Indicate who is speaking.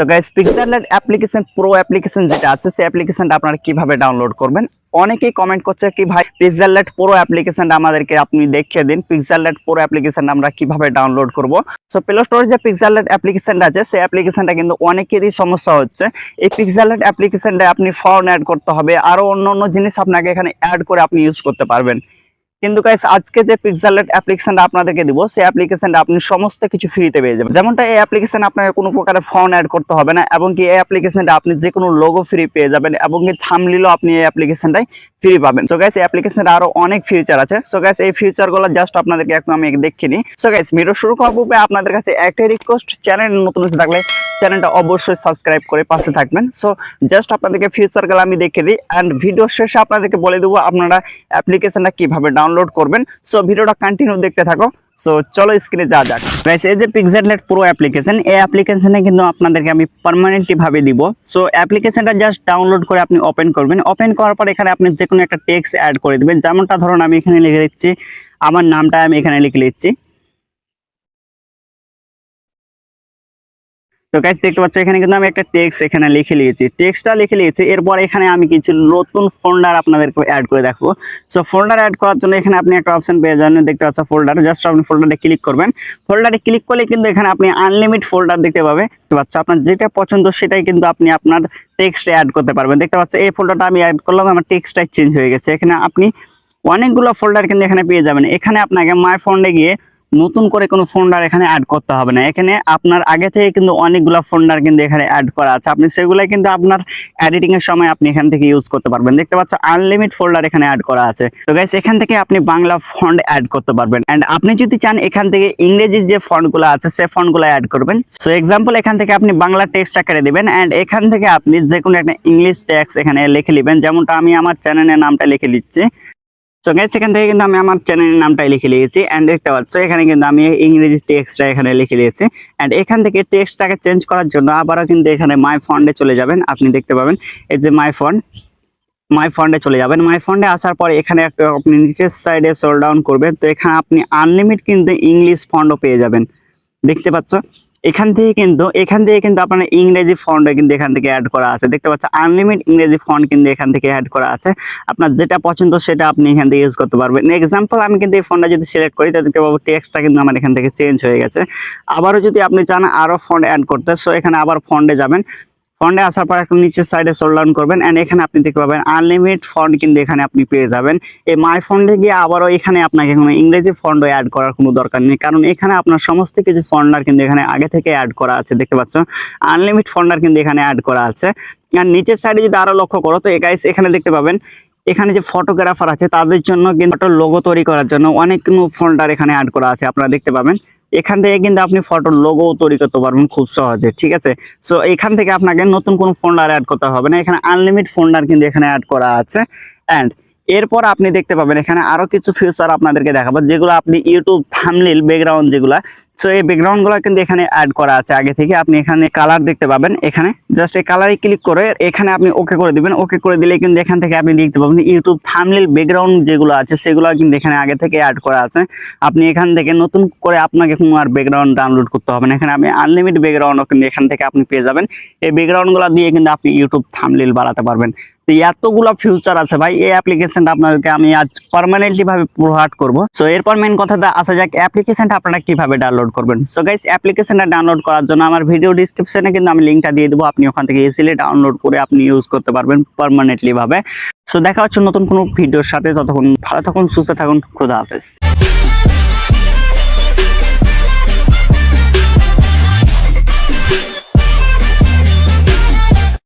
Speaker 1: তো গাইস পিক্সেলের application pro application যেটা আছে, সেই অ্যাপ্লিকেশনটা আপনারা কীভাবে ডাউনলোড করবেন? অনেকেই কমেন্ট করছে কি ভাই পিক্সেলেট প্রো অ্যাপ্লিকেশনটা আমাদেরকে আপনি দেখিয়ে দিন। পিক্সেলেট প্রো অ্যাপ্লিকেশন আমরা কীভাবে ডাউনলোড করব? সো প্লে স্টোরে যে পিক্সেলেট অ্যাপ্লিকেশনটা আছে, সেই অ্যাপ্লিকেশনটা কিন্তু অনেকেরই সমস্যা হচ্ছে। এই পিক্সেলেট অ্যাপ্লিকেশনটা আপনি ফর্ম অ্যাড করতে হবে। আরও অন্য অন্য জিনিস আপনাকে এখানে অ্যাড করে আপনি ইউজ করতে পারবেন। কিন্তু গাইস আজকে যে পিক্সেলেট অ্যাপ্লিকেশনটা আপনাদেরকে দিব, সেই অ্যাপ্লিকেশনটা আপনি সমস্ত কিছু ফ্রিতে পেয়ে যাবেন। যেমনটা এই অ্যাপ্লিকেশন আপনাকে কোনো প্রকারের ফর্ম অ্যাড করতে হবে না, এবং কি এই অ্যাপ্লিকেশনটা আপনি যে কোনো লোগো ফ্রি পেয়ে যাবেন, এবং কি থামলিলও আপনি এই অ্যাপ্লিকেশনটাই ফ্রি পাবেন। সো গাইস এই অ্যাপ্লিকেশনটা আরও অনেক ফিচার আছে। সো গাইস এই ফিচারগুলো জাস্ট আপনাদেরকে একটু আমি দেখিনি সো গাইস ভিডিও শুরু করার পূর্বে আপনাদের কাছে একটাই রিকোয়েস্ট চ্যানেল নতুন থাকলে চ্যানেলটা অবশ্যই সাবস্ক্রাইব করে পাশে থাকবেন। সো জাস্ট আপনাদেরকে ফিচারগুলো আমি দেখে দিই অ্যান্ড ভিডিও শেষে আপনাদেরকে বলে দেবো আপনারা অ্যাপ্লিকেশনটা কীভাবে ডাউনলোড করবেন। সো ভিডিওটা কন্টিনিউ দেখতে থাকো। সো চলো স্ক্রিনে যা যাক। গাইস এই যে পিক্সেলেট প্রো অ্যাপ্লিকেশন এই অ্যাপ্লিকেশনে কিন্তু আপনাদেরকে আমি পার্মানেন্টলি ভাবে দিব। সো অ্যাপ্লিকেশনটা জাস্ট ডাউনলোড করে আপনি ওপেন করবেন। ওপেন করার পর এখানে আপনি যে কোনো একটা টেক্সট অ্যাড করে দিবেন। যেমনটা ধরুন আমি এখানে লিখে দিচ্ছি, আমার নামটা আমি এখানে লিখে দিচ্ছি। তো গাইস দেখতে পাচ্ছ, এখানে কিন্তু আমি একটা টেক্সট এখানে লিখে নিয়েছি। টেক্সটটা লিখে নিয়েছি, এরপর এখানে আমি কিছু নতুন ফোল্ডার আপনাদেরকে অ্যাড করে দেখাবো। সো ফোল্ডার অ্যাড করার জন্য এখানে আপনি একটা অপশন পেয়ে যাবেন, দেখতে পাচ্ছ ফোল্ডার জাস্ট আপনি ফোল্ডারে ক্লিক করবেন। ফোল্ডারে ক্লিক করলে কিন্তু এখানে আপনি আনলিমিট ফোল্ডার দেখতে পাবে। দেখতে পাচ্ছ, আপনার যেটা পছন্দ সেটাই কিন্তু আপনি আপনার টেক্সটে অ্যাড করতে পারবেন। দেখতে পাচ্ছ, এই ফোল্ডারটা আমি অ্যাড করলাম, আমার টেক্সটটাই চেঞ্জ হয়ে গেছে। এখানে আপনি অনেকগুলো ফোল্ডার কিন্তু এখানে পেয়ে যাবেন। এখানে আপনাকে মাই ফোল্ডে গিয়ে নতুন করে কোনো ফোল্ডার এখানে অ্যাড করতে হবে না। এখানে আপনার আগে থেকে কিন্তু অনেকগুলো ফোল্ডার কিন্তু এখানে অ্যাড করা আছে। আপনি সেগুলাই কিন্তু আপনার এডিটিং এর সময় আপনি এখান থেকে ইউজ করতে পারবেন। দেখতে পাচ্ছ আনলিমিট ফোল্ডার এখানে অ্যাড করা আছে। তো গাইস এখান থেকে আপনি বাংলা ফন্ট অ্যাড করতে পারবেন। এন্ড আপনি যদি চান এখান থেকে ইংরেজির যে ফন্টগুলো আছে সেই ফন্টগুলো অ্যাড করবেন। সো এক্সাম্পল এখান থেকে আপনি বাংলা টেক্সটটা কেটে দিবেন। এন্ড এখান থেকে আপনি যে কোনো একটা ইংলিশ টেক্সট এখানে লিখে নেবেন। যেমনটা আমি আমার চ্যানেলের নামটা লিখে দিচ্ছি। তো গাইস এখান থেকে কিন্তু আমি আমার চ্যানেলের নামটাই লিখে নিয়েছি এন্ড দেখতে পাচ্ছ, এখানে কিন্তু আমি ইংরেজি টেক্সটটা এখানে লিখে নিয়েছি এন্ড এখান থেকে টেক্সটটাকে চেঞ্জ করার জন্য আবারও কিন্তু এখানে মাই ফন্ডে চলে যাবেন, আপনি দেখতে পাবেন, এই যে মাই ফন্ড মাই ফন্ডে চলে যাবেন মাই ফন্ডে আসার পরে এখানে একটা আপনি নিচের সাইডে সোল ডাউন করবেন, তো এখানে আপনি আনলিমিট কিন্তু ইংলিশ ফন্ডও পেয়ে যাবেন, দেখতে পাচ্ছ? এখান থেকে কিন্তু, এখান থেকে কিন্তু আপনার ইংরেজি ফন্ট কিন্তু এখান থেকে অ্যাড করা আছে। দেখতে পাচ্ছেন আনলিমিট ইংরেজি ফন্ড কিন্তু এখান থেকে অ্যাড করা আছে। আপনার যেটা পছন্দ সেটা আপনি এখান থেকে ইউজ করতে পারবেন। এক্সাম্পল আমি কিন্তু এই ফন্ডটা যদি সিলেক্ট করি, তাহলে দেখতে পাবো টেক্সটটা কিন্তু আমার এখান থেকে চেঞ্জ হয়ে গেছে। আবারও যদি আপনি চান আরও ফন্ট অ্যাড করতে সো এখানে আবার ফন্ডে যাবেন। ফন্ডে আসার পর একটু নিচের সাইডে সোল ডাউন করবেন অ্যান্ড এখানে আপনি দেখতে পাবেন আনলিমিট ফন্ড কিন্তু এখানে আপনি পেয়ে যাবেন। এই মাই ফন্ডে গিয়ে আবারও এখানে আপনাকে কোনো ইংরেজি ফন্ড অ্যাড করার কোনো দরকার নেই। কারণ এখানে আপনার সমস্ত কিছু ফন্ডার কিন্তু এখানে আগে থেকে অ্যাড করা আছে, দেখতে পাচ্ছ? আনলিমিট ফন্ডার কিন্তু এখানে অ্যাড করা আছে। আর নিচের সাইডে যদি আরও লক্ষ্য করো, তো গাইস এখানে দেখতে পাবেন, এখানে যে ফটোগ্রাফার আছে, তাদের জন্য কিন্তু লোগো তৈরি করার জন্য অনেক ফোল্ডার এখানে অ্যাড করা আছে, আপনারা দেখতে পাবেন। এখান থেকে কিন্তু আপনি ফটোর লোগো তৈরি করতে পারবেন খুব সহজে, ঠিক আছে? সো এখান থেকে আপনাকে নতুন কোনো ফোল্ডার অ্যাড করতে হবে না। এখানে আনলিমিট ফোল্ডার কিন্তু এখানে অ্যাড করা আছে। অ্যান্ড এরপর আপনি দেখতে পাবেন, এখানে আরও কিছু ফিউচার আপনাদেরকে দেখাবো, যেগুলো আপনি ইউটিউব থামলিল ব্যাকগ্রাউন্ড যেগুলো সো এই ব্যাকগ্রাউন্ডগুলো কিন্তু এখানে অ্যাড করা আছে। আগে থেকে আপনি এখানে কালার দেখতে পাবেন, এখানে জাস্ট এই কালারে ক্লিক করে এখানে আপনি ওকে করে দিবেন। ওকে করে দিলে কিন্তু এখান থেকে আপনি দেখতে পাবেন ইউটিউব থামলিল ব্যাকগ্রাউন্ড যেগুলো আছে, সেগুলো কিন্তু এখানে আগে থেকে অ্যাড করা আছে। আপনি এখান থেকে নতুন করে আপনাকে কোনো আর ব্যাকগ্রাউন্ড ডাউনলোড করতে হবে না। এখানে আপনি আনলিমিট ব্যাকগ্রাউন্ডও কিন্তু এখান থেকে আপনি পেয়ে যাবেন। এই ব্যাকগ্রাউন্ডগুলো দিয়ে কিন্তু আপনি ইউটিউব থামলিল বাড়াতে পারবেন। তো এতগুলো ফিউচার আছে ভাই, এই অ্যাপ্লিকেশনটা আপনাদেরকে আমি আজ পার্মানেন্টলি ভাবে প্রোভাইড করব। সো এরপর মেন কথাটা আসা যাক অ্যাপ্লিকেশনটা আপনারা কীভাবে ডাউনলোড করবেন? সো গাইস অ্যাপ্লিকেশনটা ডাউনলোড করার জন্য আমার ভিডিও ডিসক্রিপশনে কিন্তু আমি লিঙ্কটা দিয়ে দেবো, আপনি ওখান থেকে এসিলে ডাউনলোড করে আপনি ইউজ করতে পারবেন পার্মানেন্টলি ভাবে। সো দেখা হচ্ছে নতুন কোনো ভিডিওর সাথে, ততক্ষণ ভালো থাকুন, সুস্থ থাকুন, খুদা হাফেজ।